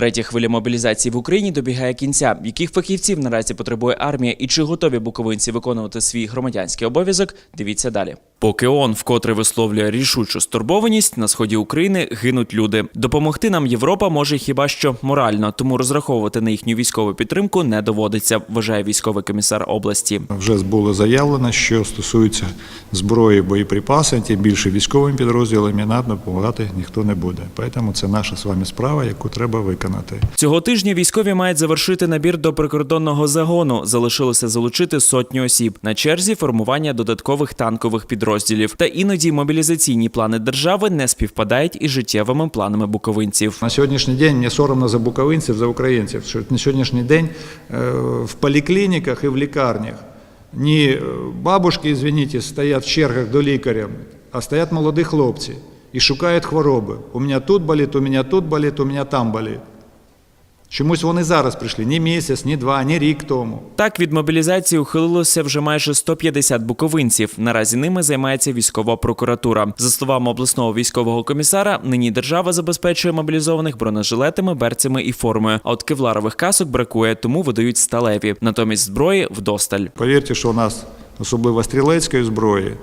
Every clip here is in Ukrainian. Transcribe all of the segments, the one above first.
Третя хвиля мобілізації в Україні добігає кінця. Яких фахівців наразі потребує армія і чи готові буковинці виконувати свій громадянський обов'язок? Дивіться далі. Поки ООН вкотре висловлює рішучу стурбованість, на сході України гинуть люди. Допомогти нам Європа може хіба що морально, тому розраховувати на їхню військову підтримку не доводиться, вважає військовий комісар області. Вже було заявлено, що стосується зброї, боєприпаси, тим більше військовим підрозділам і нам допомагати ніхто не буде. Тому це наша з вами справа, яку треба виконати. Цього тижня військові мають завершити набір до прикордонного загону. Залишилося залучити сотню осіб. На черзі формування додаткових танкових підрозділів. Та іноді мобілізаційні плани держави не співпадають із життєвими планами буковинців. На сьогоднішній день мені соромно за буковинців, за українців, що на сьогоднішній день е, в поліклініках і в лікарнях ні е, бабушки, извините, стоять в чергах до лікаря, а стоять молоді хлопці і шукають хвороби. У мене тут болить, у мене тут болить, у мене там болить. Чомусь вони зараз прийшли, ні місяць, ні два, ні рік тому. Так від мобілізації ухилилося вже майже 150 буковинців. Наразі ними займається військова прокуратура. За словами обласного військового комісара, нині держава забезпечує мобілізованих бронежилетами, берцями і формою. А от кевларових касок бракує, тому видають сталеві. Натомість зброї вдосталь. Повірте, що у нас, особливо стрілецької зброї,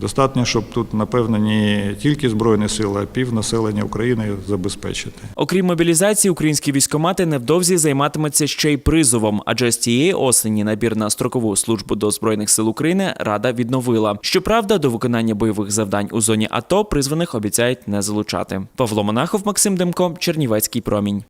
достатньо, щоб тут, напевно, не тільки Збройні сили, а пів населення України забезпечити. Окрім мобілізації, українські військомати невдовзі займатимуться ще й призовом, адже з цієї осені набір на строкову службу до збройних сил України рада відновила. Щоправда, до виконання бойових завдань у зоні АТО призваних обіцяють не залучати. Павло Монахов, Максим Демко, Чернівецький промінь.